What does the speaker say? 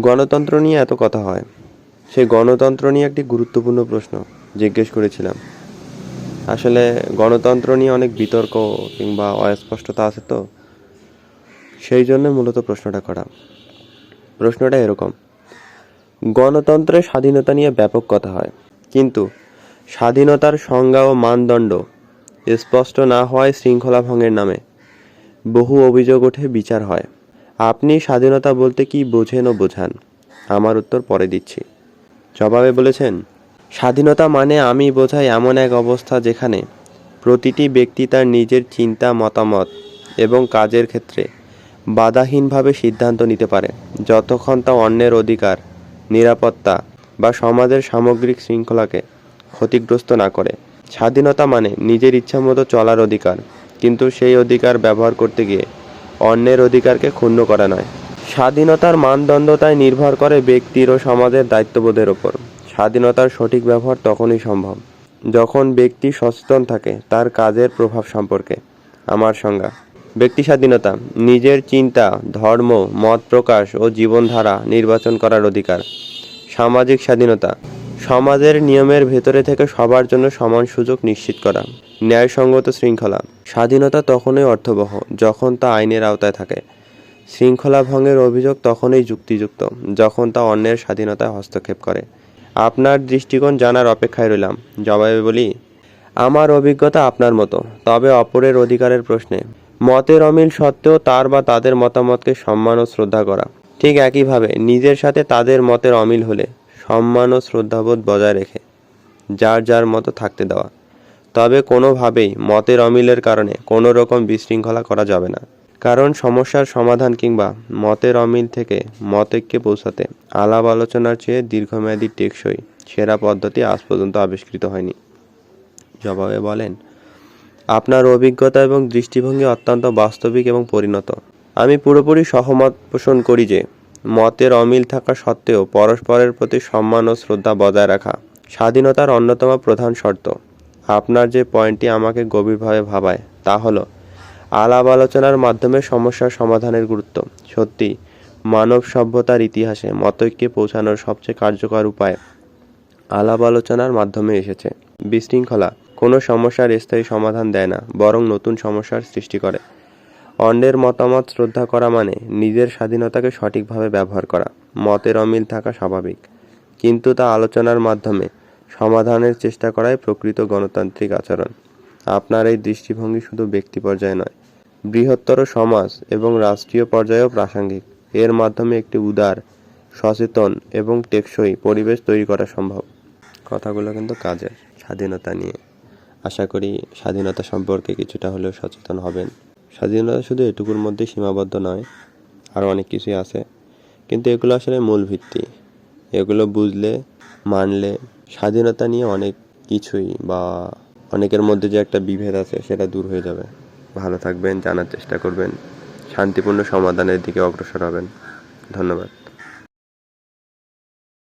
গণতন্ত্র নিয়ে এত কথা হয়। সেই গণতন্ত্র নিয়ে একটি গুরুত্বপূর্ণ প্রশ্ন জিজ্ঞেস করেছিলাম। আসলে গণতন্ত্র নিয়ে অনেক বিতর্ক কিংবা অস্পষ্টতা আছে তো? সেই জন্য মূলত প্রশ্নটা করা। প্রশ্নটা এরকম। গণতন্ত্রের স্বাধীনতা নিয়ে ব্যাপক কথা হয়। কিন্তু স্বাধীনতার সংজ্ঞা ও মানদণ্ড স্পষ্ট না হওয়ায় শৃঙ্খলা ভঙ্গের নামে বহু অভিযোগ ওঠে, বিচার হয়। আপনি স্বাধীনতা বলতে কি বোঝেন ও বোঝান? আমার উত্তর পরে দিচ্ছি। জবাবে বলেছেন, স্বাধীনতা মানে আমি বোঝাই এমন এক অবস্থা যেখানে প্রতিটি ব্যক্তি তার নিজের চিন্তা, মতামত এবং কাজের ক্ষেত্রে বাধাহীনভাবে সিদ্ধান্ত নিতে পারে, যতক্ষণ তা অন্যের অধিকার, নিরাপত্তা বা সমাজের সামগ্রিক শৃঙ্খলাকে ক্ষতিগ্রস্ত না করে। স্বাধীনতা মানে নিজের ইচ্ছামতো চলার অধিকার, কিন্তু সেই অধিকার ব্যবহার করতে গিয়ে অন্যের অধিকারকে ক্ষুণ্ণ করা নয়। স্বাধীনতার মানদণ্ড তাই নির্ভর করে ব্যক্তির ও সমাজের দায়িত্ববোধের ওপর। স্বাধীনতার সঠিক ব্যবহার তখনই সম্ভব, যখন ব্যক্তি সচেতন থাকে তার কাজের প্রভাব সম্পর্কে। আমার সংজ্ঞা, ব্যক্তি স্বাধীনতা, নিজের চিন্তা, ধর্ম, মত প্রকাশ ও জীবনধারা নির্বাচন করার অধিকার। সামাজিক স্বাধীনতা, সমাজের নিয়মের ভেতরে থেকে সবার জন্য সমান সুযোগ নিশ্চিত করা। ন্যায়সঙ্গত শৃঙ্খলা। স্বাধীনতা তখনই অর্থবহ, যখন তা আইনের আওতায় থাকে। শৃঙ্খলা ভঙ্গের অভিযোগ তখনই যুক্তিযুক্ত, যখন তা অন্যের স্বাধীনতায় হস্তক্ষেপ করে। আপনার দৃষ্টিকোণ জানার অপেক্ষায় রইলাম। জবাবে বলি, আমার অভিজ্ঞতা আপনার মতো, তবে অপরের অধিকারের প্রশ্নে। মতের অমিল সত্ত্বেও তার বা তাদের মতামতকে সম্মান ও শ্রদ্ধা করা। ঠিক একইভাবে, নিজের সাথে তাদের মতের অমিল হলে সম্মান ও শ্রদ্ধাবোধ বজায় রেখে, যার যার মতো থাকতে দেওয়া। তবে কোনোভাবেই মতের অমিলের কারণে কোনো রকম বিশৃঙ্খলা করা যাবে না। কারণ সমস্যার সমাধান কিংবা মতের অমিল থেকে মতৈক্যে পৌঁছাতে আলাপ আলোচনার চেয়ে দীর্ঘমেয়াদী টেকসই সেরা পদ্ধতি আজ পর্যন্ত আবিষ্কৃত হয়নি। জবাবে বলেন, আপনার অভিজ্ঞতা এবং দৃষ্টিভঙ্গি অত্যন্ত বাস্তবিক এবং পরিণত। আমি পুরোপুরি সহমত পোষণ করি যে মতের অমিল থাকা সত্ত্বেও পরস্পরের প্রতি সম্মান ও শ্রদ্ধা বজায় রাখা স্বাধীনতার অন্যতম প্রধান শর্ত। আপনার যে পয়েন্টটি আমাকে গভীরভাবে ভাবায়, তা হলো, আলাপ আলোচনার মাধ্যমে সমস্যার সমাধানের গুরুত্ব। সত্যি, মানব সভ্যতার ইতিহাসে মতৈক্যে পৌঁছানোর সবচেয়ে কার্যকর উপায় আলাপ আলোচনার মাধ্যমে এসেছে। বিশৃঙ্খলা, কোনো সমস্যার স্থায়ী সমাধান দেয় না, বরং নতুন সমস্যার সৃষ্টি করে। অন্যের মতামত শ্রদ্ধা করা মানে নিজের স্বাধীনতাকে সঠিকভাবে ব্যবহার করা। মতের অমিল থাকা স্বাভাবিক। কিন্তু তা আলোচনার মাধ্যমে সমাধানের চেষ্টা করাই প্রকৃত গণতান্ত্রিক আচরণ। আপনার এই দৃষ্টিভঙ্গি শুধু ব্যক্তি পর্যায়ে নয়, বৃহত্তর সমাজ এবং রাষ্ট্রীয় পর্যায়েও প্রাসঙ্গিক। এর মাধ্যমে একটি উদার, সচেতন এবং টেকসই পরিবেশ তৈরি করা সম্ভব। কথাগুলো কিন্তু কাজের স্বাধীনতা নিয়ে। আশা করি স্বাধীনতা সম্পর্কে কিছুটা হলেও সচেতন হবেন। স্বাধীনতা শুধু এটুকুর মধ্যে সীমাবদ্ধ নয়, আরও অনেক কিছুই আছে। কিন্তু এগুলো আসলে মূল ভিত্তি। এগুলো বুঝলে, মানলে স্বাধীনতা নিয়ে অনেক কিছুই বা অনেকের মধ্যে যে একটা বিভেদ আছে সেটা দূর হয়ে যাবে। ভালো থাকবেন, জানার চেষ্টা করবেন। শান্তিপূর্ণ সমাধানের দিকে অগ্রসর হবেন। ধন্যবাদ।